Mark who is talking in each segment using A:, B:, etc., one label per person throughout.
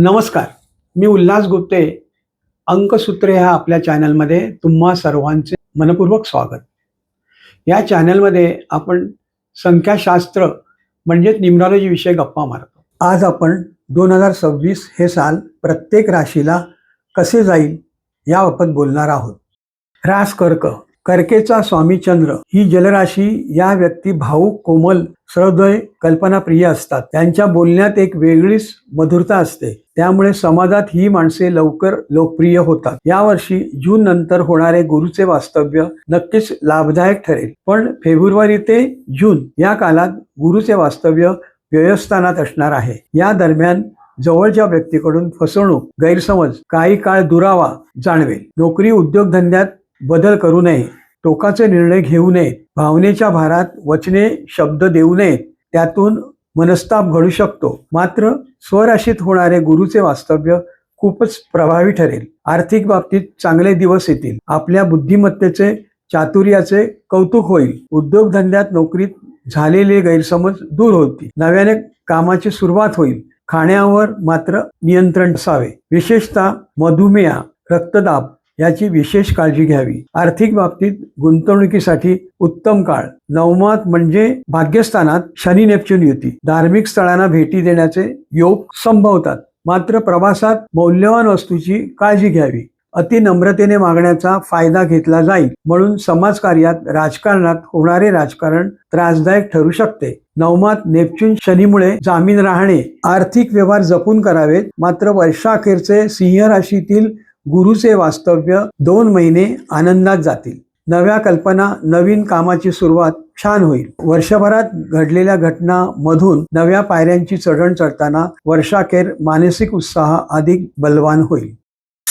A: नमस्कार. मी उल्हास गुप्ते अंकसूत्रे ह्या आपल्या चॅनलमध्ये तुम्हा सर्वांचे मनपूर्वक स्वागत. या चॅनलमध्ये आपण संख्याशास्त्र म्हणजेच न्यूमरॉलॉजी विषय गप्पा मारतो. आज आपण दोन हजार सव्वीस हे साल प्रत्येक राशीला कसे जाईल याबाबत बोलणार आहोत. रास कर्क कर्केचा स्वामीचंद्र ही जलराशी या व्यक्ती भाऊक कोमल सहृदय कल्पनाप्रिय असतात. त्यांच्या बोलण्यात एक वेगळीच मधुरता असते. त्यामुळे समाजात ही माणसे लवकर लोकप्रिय होतात. यावर्षी जून नंतर होणारे गुरुचे वास्तव्य नक्कीच लाभदायक ठरेल. पण फेब्रुवारी ते जून या काळात गुरुचे वास्तव्य व्ययस्थानात असणार आहे. या दरम्यान जवळच्या व्यक्तीकडून फसवणूक गैरसमज काही काळ दुरावा जाणवेल. नोकरी उद्योगधंद्यात बदल करू नये टोकाचे निर्णय घेऊ नये भावनेच्या भारात वचने शब्द देऊ नयेत त्यातून मनस्ताप घडू शकतो. मात्र स्वराशीत होणारे गुरुचे वास्तव्य खूपच प्रभावी ठरेल. आर्थिक बाबतीत चांगले दिवस येतील. आपल्या बुद्धिमत्तेचे चातुर्याचे कौतुक होईल. उद्योगधंद्यात नोकरीत झालेले गैरसमज दूर होतील. नव्याने कामाची सुरुवात होईल. खाण्यावर मात्र नियंत्रण असावे. विशेषतः मधुमेह रक्तदाब याची विशेष काळजी घ्यावी. आर्थिक बाबतीत गुंतवणुकीसाठी उत्तम काळ. नवमात म्हणजे भाग्यस्थानात शनी नेपच्यून युती. धार्मिक स्थळांना भेटी देण्याचे योग संभवतात. मात्र प्रवासात मौल्यवान वस्तूची काळजी घ्यावी. अति नम्रतेने मागण्याचा फायदा घेतला जाईल. म्हणून समाजकार्यात राजकारणात होणारे राजकारण त्रासदायक ठरू शकते. नवमात नेपच्यून शनीमुळे जामीन राहणे. आर्थिक व्यवहार जपून करावेत. मात्र वर्षाखेरचे सिंह राशीतील गुरुचे वास्तव्य दोन महिने आनंदात जातील. नव्या कल्पना नवीन कामाची सुरुवात छान होईल. वर्षभरात घडलेल्या घटना मधून नव्या पायऱ्यांची चढण चढताना वर्षाखेर मानसिक उत्साह अधिक बलवान होईल.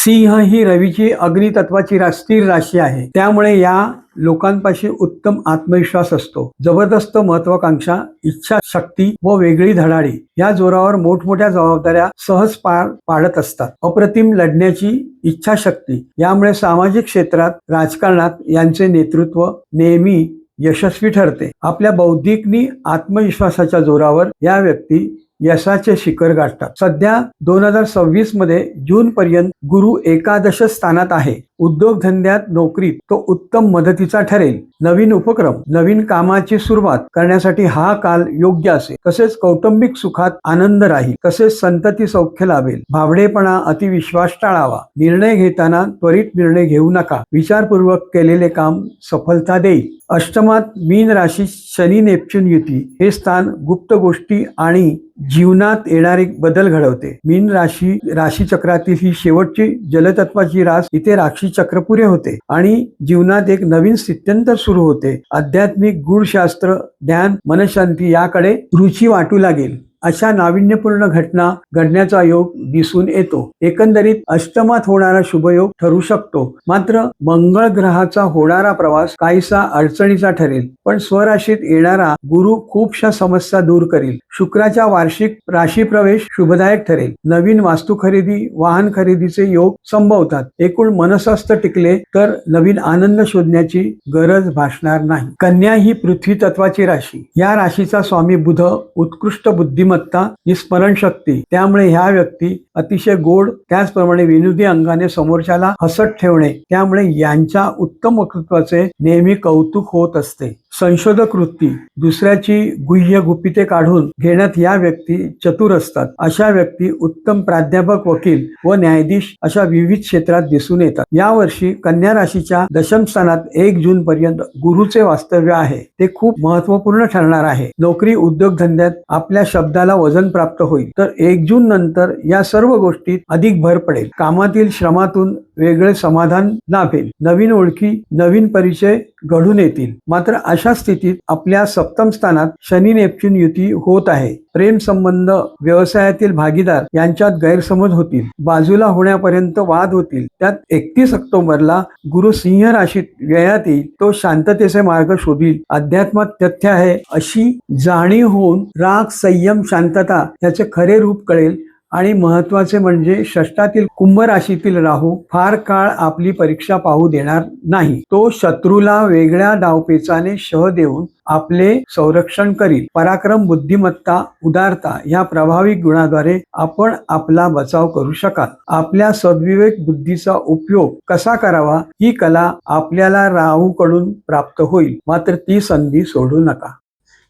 A: सिंह ही रवीची अग्नितत्वाची रा स्थिर राशी आहे. त्यामुळे या लोकांपाशी उत्तम आत्मविश्वास असतो. जबरदस्त महत्वाकांक्षा इच्छा शक्ती व वेगळी धडाडी या जोरावर मोठमोठ्या जबाबदाऱ्या सहज पार पाडत असतात. अप्रतिम लढण्याची इच्छाशक्ती यामुळे सामाजिक क्षेत्रात राजकारणात यांचे नेतृत्व नेहमी यशस्वी ठरते. आपल्या बौद्धिकनी आत्मविश्वासाच्या जोरावर या व्यक्ती यशाचे शिखर गाठतात. सध्या दोन हजार सव्वीसमध्ये जून पर्यंत गुरु एकादश स्थानात आहे. उद्योगधंद्यात नोकरीत तो उत्तम मदतीचा ठरेल. नवीन उपक्रम नवीन कामाची सुरुवात करण्यासाठी हा काल योग्य असेल तसेच कौटुंबिक सुखात आनंद राहील. तसेच संतती सौख्य लाभेल. भावडेपणा अतिविश्वास टाळावा. निर्णय घेताना त्वरित निर्णय घेऊ नका. विचारपूर्वक केलेले काम सफलता देईल. अष्टमात मीन राशी शनी नेपच्यून युती हे स्थान गुप्त गोष्टी आणि जीवनात येणारे बदल घडवते. मीन राशी राशीचक्रातील ही शेवटची जलतत्वाची रास इथे राक्षी चक्र चक्रपुरे होते आणि जीवनात एक नवीन स्थित्यंतर सुरू होते. आध्यात्मिक गुणशास्त्र ध्यान मनशांती याकडे रुची वाटू लागेल. अशा नाविन्यपूर्ण घटना घडण्याचा योग दिसून येतो. एकंदरीत अष्टमात होणारा शुभयोग ठरू शकतो. मात्र मंगळ ग्रहाचा होणारा प्रवास काहीसा अडचणीचा ठरेल. पण स्वराशीत येणारा गुरु खूपशा समस्या दूर करील. शुक्राच्या वार्षिक राशी प्रवेश शुभदायक ठरेल. नवीन वास्तू खरेदी वाहन खरेदीचे योग संभवतात. एकूण मनसस्थ टिकले तर नवीन आनंद शोधण्याची गरज भासणार नाही. कन्या ही पृथ्वी तत्वाची राशी. या राशीचा स्वामी बुध उत्कृष्ट बुद्धिमत्ता ही स्मरणशक्ती. त्यामुळे ह्या व्यक्ती अतिशय गोड त्याचप्रमाणे विनोदी अंगाने समोरच्याला हसत ठेवणे त्यामुळे यांच्या उत्तम वक्तृत्वाचे नेहमी कौतुक होत असते. संशोधक वृत्ती दुसऱ्याची गुह्य गुपिते काढून घेण्यात या व्यक्ती चतुर असतात. अशा व्यक्ती उत्तम प्राध्यापक वकील व न्यायाधीश अशा विविध क्षेत्रात दिसून येतात. यावर्षी कन्या राशीच्या दशम स्थानात एक जून पर्यंत गुरुचे वास्तव्य आहे. ते खूप महत्त्वपूर्ण ठरणार आहे. नोकरी उद्योगधंद्यात आपल्या शब्दाला वजन प्राप्त होईल. तर एक जून नंतर या सर्व गोष्टीत अधिक भर पडेल. कामातील श्रमातून वेगळे समाधान लाभेल नवीन ओळखी नवीन परिचय घडून येतील. मात्र अशा स्थितीत आपल्या सप्तम स्थानात शनी नेपच्यून युती होत आहे. प्रेम संबंध व्यवसायातील भागीदार यांच्यात गैरसमज होतील. बाजूला होण्यापर्यंत वाद होतील. त्यात एकतीस ऑक्टोबरला गुरु सिंह राशीत व्ययात येईल. तो शांततेचे मार्ग शोधील. अध्यात्मात तथ्य आहे अशी जाणीव होऊन राग संयम शांतता याचे खरे रूप कळेल. आणि महत्त्वाचे म्हणजे षष्टातील कुंभ राशीतील राहू फार काळ आपली परीक्षा पाहू देणार नाही. तो शत्रूला वेगळ्या डावपेचाने शह देऊन आपले संरक्षण करील. पराक्रम बुद्धिमत्ता उदारता या प्रभावी गुणाद्वारे आपण आपला बचाव करू शकाल. आपल्या सद्विवेक बुद्धीचा उपयोग कसा करावा ही कला आपल्याला राहूकडून प्राप्त होईल. मात्र ती संधी सोडू नका.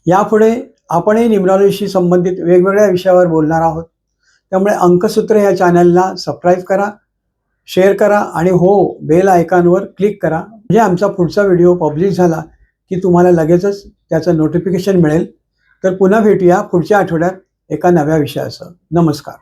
A: यापुढे आपणही न्युमरॉलॉजीशी संबंधित वेगवेगळ्या विषयावर बोलणार आहोत. त्यामुळे अंकसूत्र या चॅनलला सबस्क्राईब करा शेअर करा आणि हो बेल आयकॉनवर क्लिक करा. म्हणजे आमचा पुढचा व्हिडिओ पब्लिश झाला की तुम्हाला लगेचच त्याचं नोटिफिकेशन मिळेल. तर पुन्हा भेटूया पुढच्या आठवड्यात एका नव्या विषयासह नमस्कार.